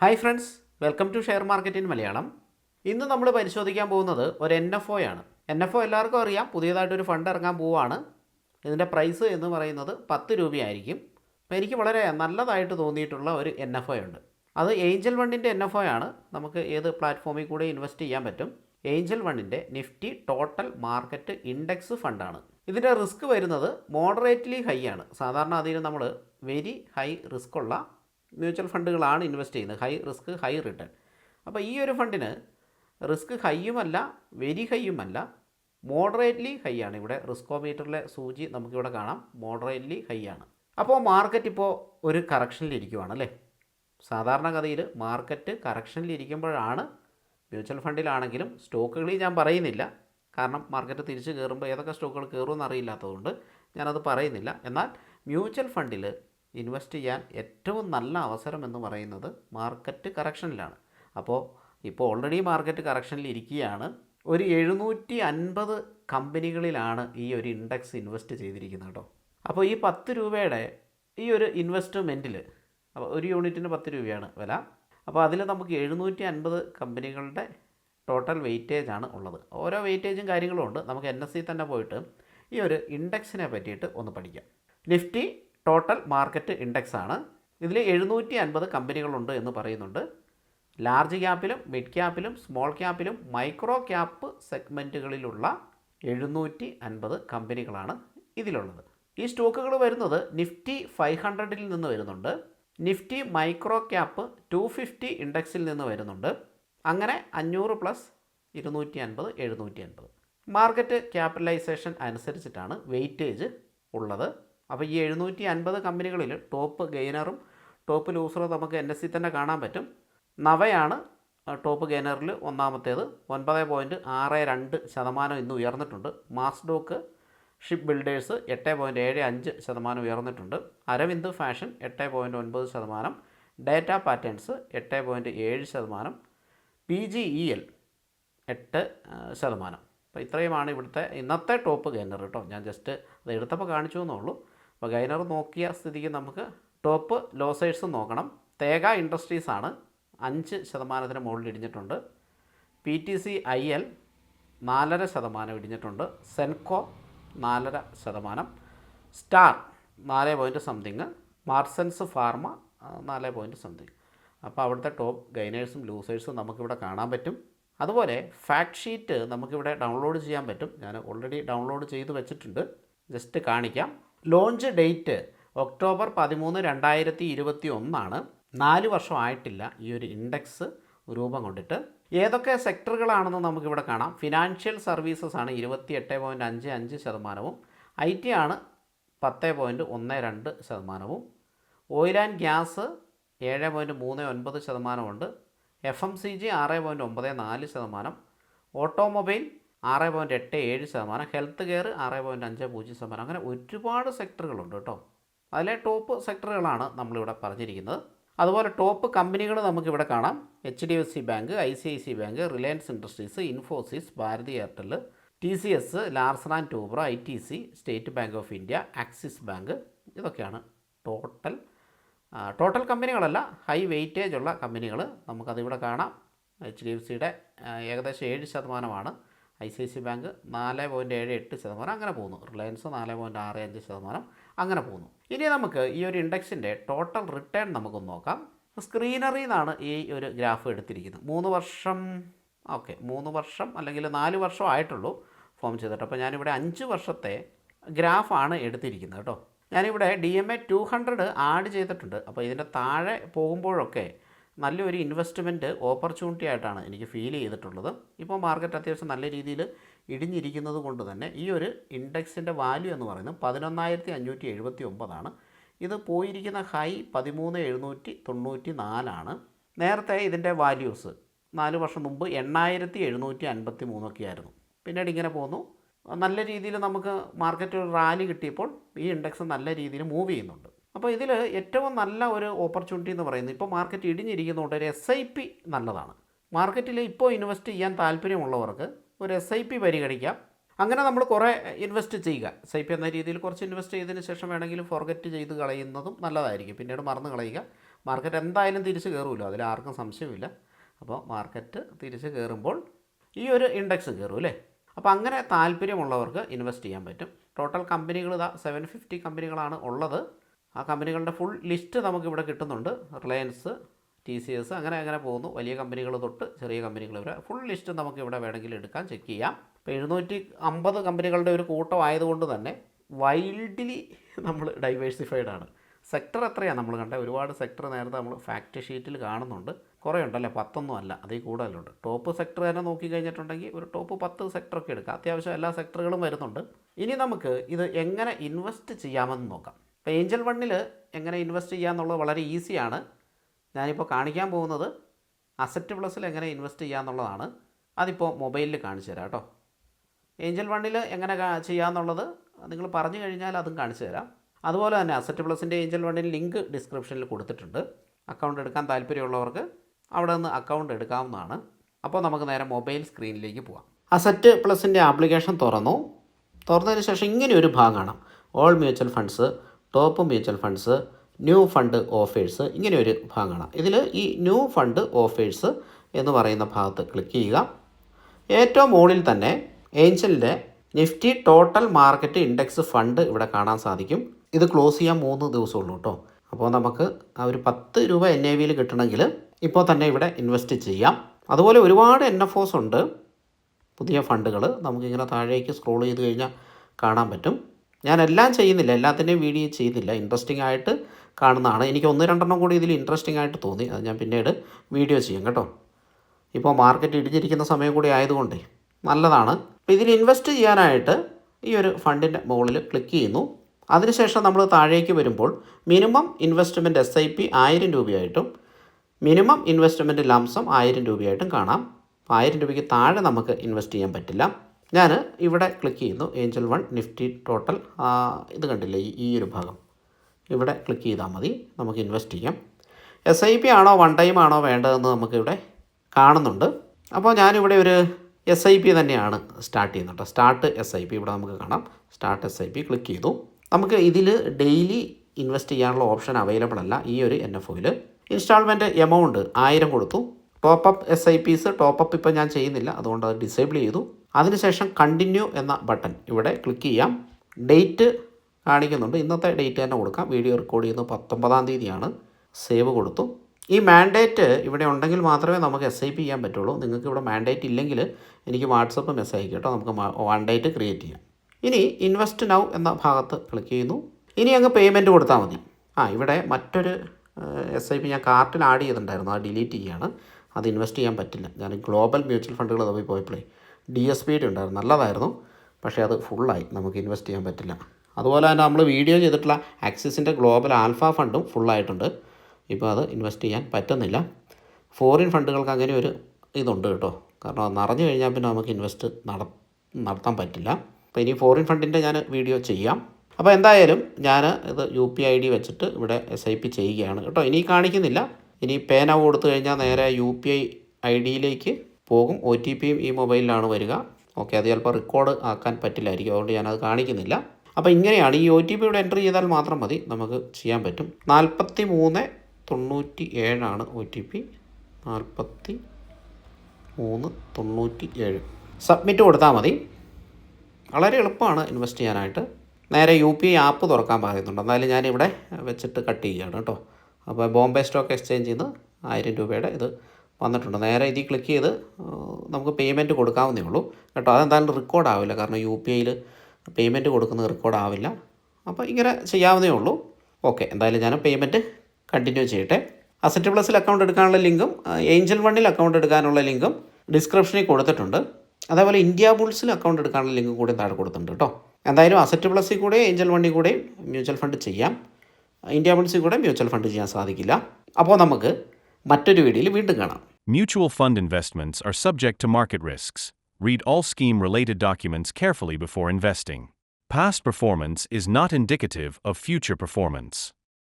Hi friends welcome to share market in Malayalam ഇന്ന് നമ്മൾ പരിശോധിക്കാൻ പോകുന്നത് ഒരു എൻ എഫ് ഒ ആണ്. എൻ എഫ് ഒ എല്ലാവർക്കും അറിയാം. പുതിയതായിട്ടൊരു ഫണ്ട് ഇറങ്ങാൻ പോവുകയാണ് ഇതിന്റെ പ്രൈസ് എന്ന് പറയുന്നത് പത്ത് രൂപയായിരിക്കും. അപ്പോൾ എനിക്ക് വളരെ നല്ലതായിട്ട് തോന്നിയിട്ടുള്ള ഒരു എൻ എഫ് ഒ ഉണ്ട്. അത് ഏഞ്ചൽ വണ്ണിന്റെ എൻ എഫ് ഒ ആണ്. നമുക്ക് ഏത് പ്ലാറ്റ്ഫോമിൽ കൂടെ ഇൻവെസ്റ്റ് ചെയ്യാൻ പറ്റും? ഏഞ്ചൽ വണ്ണിന്റെ നിഫ്റ്റി ടോട്ടൽ മാർക്കറ്റ് ഇൻഡെക്സ് ഫണ്ടാണ് ഇതിന്റെ റിസ്ക് വരുന്നത് മോഡറേറ്റ്ലി ഹൈ ആണ്. സാധാരണ അതിൽ നമ്മൾ വെരി ഹൈ റിസ്ക് ഉള്ള മ്യൂച്വൽ ഫണ്ടുകളാണ് ഇൻവെസ്റ്റ് ചെയ്യുന്നത്. High risk high return. അപ്പോൾ ഈ ഒരു ഫണ്ടിന് റിസ്ക് ഹൈയുമല്ല വെരി ഹൈയുമല്ല മോഡറേറ്റ്ലി ഹൈ ആണ് ഇവിടെ റിസ്കോമീറ്ററിലെ സൂചി നമുക്കിവിടെ കാണാം. മോഡറേറ്റ്ലി ഹൈ ആണ് അപ്പോൾ മാർക്കറ്റ് ഇപ്പോൾ ഒരു കറക്ഷനിലിരിക്കുവാണ് അല്ലേ? സാധാരണഗതിയിൽ മാർക്കറ്റ് കറക്ഷനിലിരിക്കുമ്പോഴാണ് മ്യൂച്വൽ ഫണ്ടിലാണെങ്കിലും സ്റ്റോക്കുകളിൽ ഞാൻ പറയുന്നില്ല. കാരണം മാർക്കറ്റ് തിരിച്ച് കയറുമ്പോൾ ഏതൊക്കെ സ്റ്റോക്കുകൾ കയറുമെന്ന് അറിയില്ലാത്തതുകൊണ്ട് ഞാനത് പറയുന്നില്ല. എന്നാൽ മ്യൂച്വൽ ഫണ്ടിൽ ഇൻവെസ്റ്റ് ചെയ്യാൻ ഏറ്റവും നല്ല അവസരം എന്ന് പറയുന്നത് മാർക്കറ്റ് കറക്ഷനിലാണ് അപ്പോൾ ഇപ്പോൾ ഓൾറെഡി മാർക്കറ്റ് കറക്ഷനിൽ ഇരിക്കുകയാണ്. ഒരു എഴുന്നൂറ്റി അൻപത് കമ്പനികളിലാണ് ഈ ഒരു ഇൻഡെക്സ് ഇൻവെസ്റ്റ് ചെയ്തിരിക്കുന്നത് കേട്ടോ. അപ്പോൾ ഈ പത്ത് രൂപയുടെ ഈ ഒരു ഇൻവെസ്റ്റ്മെന്റിൽ അപ്പോൾ ഒരു യൂണിറ്റിന് പത്ത് രൂപയാണ് വില. അപ്പോൾ അതിൽ നമുക്ക് എഴുന്നൂറ്റി അൻപത് കമ്പനികളുടെ ടോട്ടൽ വെയിറ്റേജ് ആണ് ഉള്ളത്. ഓരോ വെയിറ്റേജും കാര്യങ്ങളും ഉണ്ട്. നമുക്ക് എൻ എസ് സി തന്നെ പോയിട്ട് ഈ ഒരു ഇൻഡെക്സിനെ പറ്റിയിട്ട് ഒന്ന് പഠിക്കാം. നിഫ്റ്റി ടോട്ടൽ മാർക്കറ്റ് ഇൻഡെക്സ് ആണ്. ഇതിൽ എഴുന്നൂറ്റി അൻപത് കമ്പനികളുണ്ട് എന്ന് പറയുന്നുണ്ട്. ലാർജ് ക്യാപ്പിലും മിഡ് ക്യാപ്പിലും സ്മോൾ ക്യാപ്പിലും മൈക്രോ ക്യാപ്പ് സെഗ്മെന്റുകളിലുള്ള എഴുന്നൂറ്റി അൻപത് കമ്പനികളാണ് ഇതിലുള്ളത്. ഈ സ്റ്റോക്കുകൾ വരുന്നത് നിഫ്റ്റി ഫൈവ് ഹൺഡ്രഡിൽ നിന്ന് വരുന്നുണ്ട്. Nifty micro cap two fifty ഇൻഡെക്സിൽ നിന്ന് വരുന്നുണ്ട്. അങ്ങനെ അഞ്ഞൂറ് പ്ലസ് ഇരുന്നൂറ്റി അൻപത് എഴുന്നൂറ്റി അൻപത് മാർക്കറ്റ് ക്യാപിറ്റലൈസേഷൻ അനുസരിച്ചിട്ടാണ് വെയിറ്റേജ് ഉള്ളത്. അപ്പോൾ ഈ എഴുന്നൂറ്റി അൻപത് കമ്പനികളിൽ ടോപ്പ് ഗെയിനറും ടോപ്പ് ലൂസറും നമുക്ക് എൻ എസ് സി തന്നെ കാണാൻ പറ്റും. നവയാണ് ടോപ്പ് ഗെയിനറിൽ ഒന്നാമത്തേത്. ഒൻപത് പോയിന്റ് ആറ് രണ്ട് ശതമാനം ഇന്ന് ഉയർന്നിട്ടുണ്ട്. മാസ്ഡോക്ക് ഷിപ്പ് ബിൽഡേഴ്സ് എട്ട് പോയിന്റ് ഏഴ് അഞ്ച് ശതമാനം ഉയർന്നിട്ടുണ്ട്. അരവിന്ദ് ഫാഷൻ എട്ട് പോയിന്റ് ഒൻപത് ശതമാനം. ഡേറ്റ പാറ്റേൺസ് എട്ട് പോയിന്റ് ഏഴ് ശതമാനം. പി ജി ഇ എൽ എട്ട് ശതമാനം. അപ്പോൾ ഇത്രയുമാണ് ഇവിടുത്തെ ഇന്നത്തെ ടോപ്പ് ഗെയിനർ കേട്ടോ. ഞാൻ ജസ്റ്റ് അത് എടുത്തപ്പോൾ കാണിച്ചു എന്നുള്ളൂ അപ്പോൾ ഗൈനർ നോക്കിയ സ്ഥിതിക്ക് നമുക്ക് ടോപ്പ് ലോസേഴ്സ് നോക്കണം. തേഗ ഇൻഡസ്ട്രീസ് ആണ്. അഞ്ച് ശതമാനത്തിന് മുകളിൽ ഇടിഞ്ഞിട്ടുണ്ട്. P T C I L നാലര ശതമാനം ഇടിഞ്ഞിട്ടുണ്ട്. സെൻകോ നാലര ശതമാനം. സ്റ്റാർ നാല് പോയിന്റ് സംതിങ് മാർസൻസ് ഫാർമ നാല് പോയിന്റ് സംതിങ് അപ്പോൾ അവിടുത്തെ ടോപ്പ് ഗൈനേഴ്സും ലൂസേഴ്സും നമുക്കിവിടെ കാണാൻ പറ്റും. അതുപോലെ ഫാക്ട് ഷീറ്റ് നമുക്കിവിടെ ഡൗൺലോഡ് ചെയ്യാൻ പറ്റും. ഞാൻ ഓൾറെഡി ഡൗൺലോഡ് ചെയ്ത് വെച്ചിട്ടുണ്ട്. ജസ്റ്റ് കാണിക്കാം. ലോഞ്ച് ഡേറ്റ് ഒക്ടോബർ പതിമൂന്ന് രണ്ടായിരത്തി ഇരുപത്തി ഒന്നാണ് നാല് വർഷം ആയിട്ടില്ല ഈ ഒരു ഇൻഡെക്സ് രൂപം കൊണ്ടിട്ട്. ഏതൊക്കെ സെക്ടറുകളാണെന്ന് നമുക്കിവിടെ കാണാം. ഫിനാൻഷ്യൽ സർവീസസ് ആണ് ഇരുപത്തി എട്ട് പോയിന്റ് അഞ്ച് അഞ്ച് ശതമാനവും. ഐ ടി ആണ് പത്ത് പോയിന്റ് ഒന്ന് രണ്ട് ശതമാനവും. ഓയിൽ ആൻഡ് ഗ്യാസ് ഏഴ് പോയിന്റ് മൂന്ന് ഒൻപത് ശതമാനമുണ്ട് എഫ് എം സി ജി ആറ് പോയിന്റ് ഒമ്പത് നാല് ശതമാനം. ഓട്ടോമൊബൈൽ ആറ് പോയിന്റ് എട്ട് ഏഴ് ശതമാനം ഹെൽത്ത് കെയർ ആറ് പോയിന്റ് അഞ്ച് പൂജ്യം ശതമാനം അങ്ങനെ ഒരുപാട് സെക്ടറുകളുണ്ട് കേട്ടോ. അതിലെ ടോപ്പ് സെക്ടറുകളാണ് നമ്മളിവിടെ പറഞ്ഞിരിക്കുന്നത്. അതുപോലെ ടോപ്പ് കമ്പനികൾ നമുക്കിവിടെ കാണാം. H D F C bank I C I C bank Reliance industries Infosys Bharti Airtel T C S Larsen and Toubro I T C State Bank of India Axis Bank ഇതൊക്കെയാണ് ടോട്ടൽ ടോട്ടൽ കമ്പനികളല്ല ഹൈ വെയിറ്റേജ് ഉള്ള കമ്പനികൾ നമുക്കതിവിടെ കാണാം. എച്ച് ഡി എഫ് സിയുടെ ഏകദേശം ഏഴ് ശതമാനമാണ്. I C I C bank നാല് പോയിന്റ് ഏഴ് എട്ട് ശതമാനം അങ്ങനെ പോകുന്നു. റിലയൻസ് നാല് പോയിന്റ് ആറ് അഞ്ച് ശതമാനം അങ്ങനെ പോകുന്നു. ഇനി നമുക്ക് ഈ ഒരു ഇൻഡെക്സിന്റെ ടോട്ടൽ റിട്ടേൺ നമുക്കൊന്ന് നോക്കാം. സ്ക്രീനറിയിൽ നിന്നാണ് ഈ ഒരു ഗ്രാഫ് എടുത്തിരിക്കുന്നത്. മൂന്ന് വർഷം ഓക്കെ മൂന്ന് വർഷം അല്ലെങ്കിൽ നാല് വർഷം ആയിട്ടുള്ളൂ ഫോം ചെയ്തിട്ട്. അപ്പോൾ ഞാനിവിടെ അഞ്ച് വർഷത്തെ ഗ്രാഫാണ് എടുത്തിരിക്കുന്നത് കേട്ടോ. ഞാനിവിടെ D M A two hundred add ചെയ്തിട്ടുണ്ട്. അപ്പോൾ ഇതിന്റെ താഴെ പോകുമ്പോഴൊക്കെ നല്ലൊരു ഇൻവെസ്റ്റ്മെന്റ് ഓപ്പർച്യൂണിറ്റി ആയിട്ടാണ് എനിക്ക് ഫീൽ ചെയ്തിട്ടുള്ളത്. ഇപ്പോൾ മാർക്കറ്റ് അത്യാവശ്യം നല്ല രീതിയിൽ ഇടിഞ്ഞിരിക്കുന്നത് കൊണ്ട് തന്നെ ഈ ഒരു ഇൻഡെക്സിന്റെ വാല്യൂ എന്ന് പറയുന്നത് പതിനൊന്നായിരത്തി അഞ്ഞൂറ്റി എഴുപത്തി ഒമ്പതാണ് ഇത് പോയിരിക്കുന്ന ഹൈ പതിമൂന്ന് എഴുന്നൂറ്റി തൊണ്ണൂറ്റി നാലാണ് നേരത്തെ ഇതിന്റെ വാല്യൂസ് നാല് വർഷം മുമ്പ് എണ്ണായിരത്തി എഴുന്നൂറ്റി അൻപത്തി മൂന്നൊക്കെ ആയിരുന്നു പിന്നീട് ഇങ്ങനെ പോന്നു. നല്ല രീതിയിൽ നമുക്ക് മാർക്കറ്റ് റാലി കിട്ടിയപ്പോൾ ഈ ഇൻഡെക്സ് നല്ല രീതിയിൽ മൂവ് ചെയ്യുന്നുണ്ട്. അപ്പോൾ ഇതിൽ ഏറ്റവും നല്ല ഒരു ഓപ്പർച്യൂണിറ്റി എന്ന് പറയുന്നത് ഇപ്പോൾ മാർക്കറ്റ് ഇടിഞ്ഞിരിക്കുന്നതുകൊണ്ട് ഒരു എസ് ഐ പി നല്ലതാണ്. മാർക്കറ്റിൽ ഇപ്പോൾ ഇൻവെസ്റ്റ് ചെയ്യാൻ താല്പര്യമുള്ളവർക്ക് ഒരു എസ് ഐ പി പരിഗണിക്കാം. അങ്ങനെ നമ്മൾ കുറേ ഇൻവെസ്റ്റ് ചെയ്യുക. എസ് ഐ പി എന്ന രീതിയിൽ കുറച്ച് ഇൻവെസ്റ്റ് ചെയ്തതിന് ശേഷം വേണമെങ്കിൽ ഫോർഗറ്റ് ചെയ്ത് കളയുന്നതും നല്ലതായിരിക്കും. പിന്നീട് മറന്നു കളയുക. മാർക്കറ്റ് എന്തായാലും തിരിച്ച് കയറുമല്ലോ അതിൽ ആർക്കും സംശയമില്ല. അപ്പോൾ മാർക്കറ്റ് തിരിച്ച് കയറുമ്പോൾ ഈ ഒരു ഇൻഡെക്സ് കയറും അല്ലേ? അപ്പോൾ അങ്ങനെ താല്പര്യമുള്ളവർക്ക് ഇൻവെസ്റ്റ് ചെയ്യാൻ പറ്റും. ടോട്ടൽ കമ്പനികൾ ഇതാ സെവൻ ഫിഫ്റ്റി കമ്പനികളാണ് ഉള്ളത്. ആ കമ്പനികളുടെ ഫുൾ ലിസ്റ്റ് നമുക്കിവിടെ കിട്ടുന്നുണ്ട്. റിലയൻസ് ടി സി എസ് അങ്ങനെ അങ്ങനെ പോകുന്നു. വലിയ കമ്പനികൾ തൊട്ട് ചെറിയ കമ്പനികൾ വരെ ഫുൾ ലിസ്റ്റ് നമുക്ക് ഇവിടെ വേണമെങ്കിൽ എടുക്കാൻ ചെക്ക് ചെയ്യാം. ഇപ്പോൾ എഴുന്നൂറ്റി അമ്പത് കമ്പനികളുടെ ഒരു കൂട്ടം ആയതുകൊണ്ട് തന്നെ വൈൽഡ്ലി നമ്മൾ ഡൈവേഴ്സിഫൈഡ് ആണ്. സെക്ടർ എത്രയാണ് നമ്മൾ കണ്ടത്? ഒരുപാട് സെക്ടർ നേരത്തെ നമ്മൾ ഫാക്ടറി ഷീറ്റിൽ കാണുന്നുണ്ട്. കുറേ ഉണ്ടല്ലേ? പത്തൊന്നും അല്ല. അതിൽ കൂടുതലുണ്ട്. ടോപ്പ് സെക്ടർ തന്നെ നോക്കി കഴിഞ്ഞിട്ടുണ്ടെങ്കിൽ ഒരു ടോപ്പ് പത്ത് സെക്ടറൊക്കെ എടുക്കാം. അത്യാവശ്യം എല്ലാ സെക്ടറുകളും വരുന്നുണ്ട്. ഇനി നമുക്ക് ഇത് എങ്ങനെ ഇൻവെസ്റ്റ് ചെയ്യാമെന്ന് നോക്കാം. ഇപ്പോൾ ഏഞ്ചൽ വണ്ണിൽ എങ്ങനെ ഇൻവെസ്റ്റ് ചെയ്യാമെന്നുള്ളത് വളരെ ഈസിയാണ്. ഞാനിപ്പോൾ കാണിക്കാൻ പോകുന്നത് അസറ്റ് പ്ലസിൽ എങ്ങനെ ഇൻവെസ്റ്റ് ചെയ്യാമെന്നുള്ളതാണ് അതിപ്പോൾ മൊബൈലിൽ കാണിച്ചു തരാം കേട്ടോ. ഏഞ്ചൽ വണ്ണിൽ എങ്ങനെ ചെയ്യുക എന്നുള്ളത് നിങ്ങൾ പറഞ്ഞു കഴിഞ്ഞാൽ അതും കാണിച്ചു തരാം. അതുപോലെ തന്നെ അസറ്റ് പ്ലസിന്റെ ഏഞ്ചൽ വണ്ണിൽ ലിങ്ക് ഡിസ്ക്രിപ്ഷനിൽ കൊടുത്തിട്ടുണ്ട്. അക്കൗണ്ട് എടുക്കാൻ താല്പര്യമുള്ളവർക്ക് അവിടെ നിന്ന് അക്കൗണ്ട് എടുക്കാവുന്നതാണ്. അപ്പോൾ നമുക്ക് നേരെ മൊബൈൽ സ്ക്രീനിലേക്ക് പോവാം. അസറ്റ് പ്ലസിന്റെ ആപ്ലിക്കേഷൻ തുറന്നു. തുറന്നതിന് ശേഷം ഇങ്ങനെ ഒരു ഭാഗം കാണാം all mutual funds top mutual funds new fund offers ഇങ്ങനെ ഒരു ഭാഗമാണ്. ഇതിൽ ഈ ന്യൂ ഫണ്ട് ഓഫേഴ്സ് എന്ന് പറയുന്ന ഭാഗത്ത് ക്ലിക്ക് ചെയ്യുക. ഏറ്റവും മുകളിൽ തന്നെ ഏഞ്ചലിന്റെ Nifty total market index fund ഇവിടെ കാണാൻ സാധിക്കും. ഇത് ക്ലോസ് ചെയ്യാൻ മൂന്ന് ദിവസമുള്ളൂ കേട്ടോ അപ്പോൾ നമുക്ക് ആ ഒരു പത്ത് രൂപ എൻ എ വിയിൽ കിട്ടണമെങ്കിൽ ഇപ്പോൾ തന്നെ ഇവിടെ ഇൻവെസ്റ്റ് ചെയ്യാം. അതുപോലെ ഒരുപാട് എൻ എഫ് ഒസ് ഉണ്ട്. പുതിയ ഫണ്ടുകൾ നമുക്കിങ്ങനെ താഴേക്ക് സ്ക്രോൾ ചെയ്ത് കഴിഞ്ഞാൽ കാണാൻ പറ്റും. ഞാൻ എല്ലാം ചെയ്യുന്നില്ല എല്ലാത്തിന്റെയും വീഡിയോ ചെയ്തില്ല. ഇൻട്രസ്റ്റിംഗ് ആയിട്ട് കാണുന്നതാണ്. എനിക്ക് ഒന്ന് രണ്ടെണ്ണം കൂടി ഇതിൽ ഇൻട്രസ്റ്റിംഗ് ആയിട്ട് തോന്നി. അത് ഞാൻ പിന്നീട് വീഡിയോ ചെയ്യും കേട്ടോ. ഇപ്പോൾ മാർക്കറ്റ് ഇടിഞ്ഞിരിക്കുന്ന സമയം കൂടി ആയതുകൊണ്ടേ നല്ലതാണ്. അപ്പോൾ ഇതിൽ ഇൻവെസ്റ്റ് ചെയ്യാനായിട്ട് ഈ ഒരു ഫണ്ടിന്റെ മുകളിൽ ക്ലിക്ക് ചെയ്യുന്നു. അതിനുശേഷം നമ്മൾ താഴേക്ക് വരുമ്പോൾ minimum investment S I P ആയിരം രൂപയായിട്ടും മിനിമം ഇൻവെസ്റ്റ്മെന്റ് ലംസം ആയിരം രൂപയായിട്ടും കാണാം. ആയിരം രൂപയ്ക്ക് താഴെ നമുക്ക് ഇൻവെസ്റ്റ് ചെയ്യാൻ പറ്റില്ല. ഞാൻ ഇവിടെ ക്ലിക്ക് ചെയ്യുന്നു ഏഞ്ചൽ വൺ നിഫ്റ്റി ടോട്ടൽ ഇത് കണ്ടില്ലേ ഈ- ഒരു ഭാഗം. ഇവിടെ ക്ലിക്ക് ചെയ്താൽ മതി നമുക്ക് ഇൻവെസ്റ്റ് ചെയ്യാം. എസ് ഐ പി ആണോ വൺ ടൈം ആണോ വേണ്ടതെന്ന് നമുക്കിവിടെ കാണുന്നുണ്ട്. അപ്പോൾ ഞാനിവിടെ ഒരു എസ് ഐ പി തന്നെയാണ് സ്റ്റാർട്ട് ചെയ്യുന്നത് കേട്ടോ സ്റ്റാർട്ട് എസ് ഐ പി ഇവിടെ നമുക്ക് കാണാം. Start S I P click ചെയ്തു. നമുക്ക് ഇതിൽ ഡെയിലി ഇൻവെസ്റ്റ് ചെയ്യാനുള്ള ഓപ്ഷൻ അവൈലബിൾ അല്ല ഈ ഒരു എൻ എഫ് ഒയിൽ ഇൻസ്റ്റാൾമെന്റ് എമൗണ്ട് ആയിരം കൊടുത്തു. Top up S I P's top up ഇപ്പോൾ ഞാൻ ചെയ്യുന്നില്ല അതുകൊണ്ട് അത് ഡിസേബിൾ ചെയ്തു. അതിനുശേഷം കണ്ടിന്യൂ എന്ന ബട്ടൺ ഇവിടെ ക്ലിക്ക് ചെയ്യാം. ഡേറ്റ് കാണിക്കുന്നുണ്ട്. ഇന്നത്തെ ഡേറ്റ് തന്നെ കൊടുക്കാം. വീഡിയോ റെക്കോർഡ് ചെയ്യുന്നത് പത്തൊമ്പതാം തീയതിയാണ്. സേവ് കൊടുത്തു. ഈ മാൻഡേറ്റ് ഇവിടെ ഉണ്ടെങ്കിൽ മാത്രമേ നമുക്ക് എസ് ഐ പി ചെയ്യാൻ പറ്റുള്ളൂ. നിങ്ങൾക്ക് ഇവിടെ മാൻഡേറ്റ് ഇല്ലെങ്കിൽ എനിക്ക് വാട്സപ്പ് മെസ്സേജ് കേട്ടോ. നമുക്ക് മാൻഡേറ്റ് ഡേറ്റ് ക്രിയേറ്റ് ചെയ്യാം. ഇനി ഇൻവെസ്റ്റ് നൗ എന്ന ഭാഗത്ത് ക്ലിക്ക് ചെയ്യുന്നു. ഇനി അങ്ങ് പേയ്മെന്റ് കൊടുത്താൽ മതി. ആ ഇവിടെ മറ്റൊരു എസ് ഐ പി ഞാൻ കാർട്ടിൽ ആഡ് ചെയ്തിട്ടുണ്ടായിരുന്നു. അത് ഡിലീറ്റ് ചെയ്യുകയാണ് അത് ഇൻവെസ്റ്റ് ചെയ്യാൻ പറ്റില്ല. ഞാൻ ഗ്ലോബൽ മ്യൂച്വൽ ഫണ്ടുകൾ തമ്മിൽ പോയപ്പോഴേ. ഡി എസ് പി ടി ഉണ്ടായിരുന്നു. നല്ലതായിരുന്നു. പക്ഷേ അത് ഫുള്ളായി നമുക്ക് ഇൻവെസ്റ്റ് ചെയ്യാൻ പറ്റില്ല. അതുപോലെ തന്നെ നമ്മൾ വീഡിയോ ചെയ്തിട്ടുള്ള ആക്സിസിന്റെ ഗ്ലോബൽ ആൽഫ ഫണ്ടും ഫുള്ളായിട്ടുണ്ട് ഇപ്പോൾ അത് ഇൻവെസ്റ്റ് ചെയ്യാൻ പറ്റുന്നില്ല. ഫോറിൻ ഫണ്ടുകൾക്ക് അങ്ങനെ ഒരു ഇതുണ്ട് കേട്ടോ. കാരണം അത് നിറഞ്ഞു കഴിഞ്ഞാൽ പിന്നെ നമുക്ക് ഇൻവെസ്റ്റ് നട നടത്താൻ പറ്റില്ല. അപ്പോൾ ഇനി ഫോറിൻ ഫണ്ടിന്റെ ഞാൻ വീഡിയോ ചെയ്യാം. അപ്പോൾ എന്തായാലും ഞാൻ ഇത് യു പി ഐ ഡി വെച്ചിട്ട് ഇവിടെ എസ് ഐ പി ചെയ്യുകയാണ് കേട്ടോ. ഇനി കാണിക്കുന്നില്ല. ഇനി പേന കൊടുത്തു കഴിഞ്ഞാൽ നേരെ യു പി ഐ ഐ ഡിയിലേക്ക് പോകും. ഒ ടി പിയും ഈ മൊബൈലിലാണ് വരിക. ഓക്കെ അത് ചിലപ്പോൾ റെക്കോർഡ് ആക്കാൻ പറ്റില്ലായിരിക്കും. അതുകൊണ്ട് ഞാനത് കാണിക്കുന്നില്ല. അപ്പോൾ ഇങ്ങനെയാണ് ഈ ഒ ടി പി ഇവിടെ എന്റർ ചെയ്താൽ മാത്രം മതി. നമുക്ക് ചെയ്യാൻ പറ്റും. നാൽപ്പത്തി മൂന്ന് തൊണ്ണൂറ്റി ഏഴാണ് ഒ ടി പി നാൽപ്പത്തി മൂന്ന് തൊണ്ണൂറ്റി ഏഴ് സബ്മിറ്റ് കൊടുത്താൽ മതി. വളരെ എളുപ്പമാണ് ഇൻവെസ്റ്റ് ചെയ്യാനായിട്ട്. നേരെ യു പി ഐ ആപ്പ് തുറക്കാൻ പറയുന്നുണ്ട്. എന്നാലും ഞാനിവിടെ വെച്ചിട്ട് കട്ട് ചെയ്യുകയാണ് കേട്ടോ. അപ്പോൾ ബോംബെ സ്റ്റോക്ക് എക്സ്ചേഞ്ച് നിന്ന് ആയിരം രൂപയുടെ ഇത് വന്നിട്ടുണ്ട്. നേരെ ഇതിൽ ക്ലിക്ക് ചെയ്ത് നമുക്ക് പേയ്മെന്റ് കൊടുക്കാവുന്നേ ഉള്ളൂ. കേട്ടോ അതെന്തായാലും റെക്കോർഡ് ആവില്ല. കാരണം യു പി ഐയിൽ പേയ്മെന്റ് കൊടുക്കുന്നത് റെക്കോർഡ് ആവില്ല. അപ്പോൾ ഇങ്ങനെ ചെയ്യാവുന്നേ ഉള്ളൂ. ഓക്കെ എന്തായാലും ഞാൻ പേയ്മെന്റ് കണ്ടിന്യൂ ചെയ്യട്ടെ. അസറ്റ് പ്ലസിൽ അക്കൗണ്ട് എടുക്കാനുള്ള ലിങ്കും ഏഞ്ചൽ വണ്ണിൽ അക്കൗണ്ട് എടുക്കാനുള്ള ലിങ്കും ഡിസ്ക്രിപ്ഷനിൽ കൊടുത്തിട്ടുണ്ട്. അതേപോലെ ഇന്ത്യ ബുൾസിൽ അക്കൗണ്ട് എടുക്കാനുള്ള ലിങ്കും കൂടി താഴെ കൊടുത്തിട്ടുണ്ട് കേട്ടോ. എന്തായാലും അസറ്റ് പ്ലസിൽ കൂടെ ഏഞ്ചൽ വണ്ണിൽ കൂടെയും മ്യൂച്വൽ ഫണ്ട് ചെയ്യാം. ഇന്ത്യ ബുൾസിൽ കൂടെ മ്യൂച്വൽ ഫണ്ട് ചെയ്യാൻ സാധിക്കില്ല. അപ്പോൾ നമുക്ക് മറ്റൊരു വീഡിയോയിൽ വീണ്ടും കാണാം Mutual fund investments are subject to market risks. Read all scheme related documents carefully before investing. Past performance is not indicative of future performance.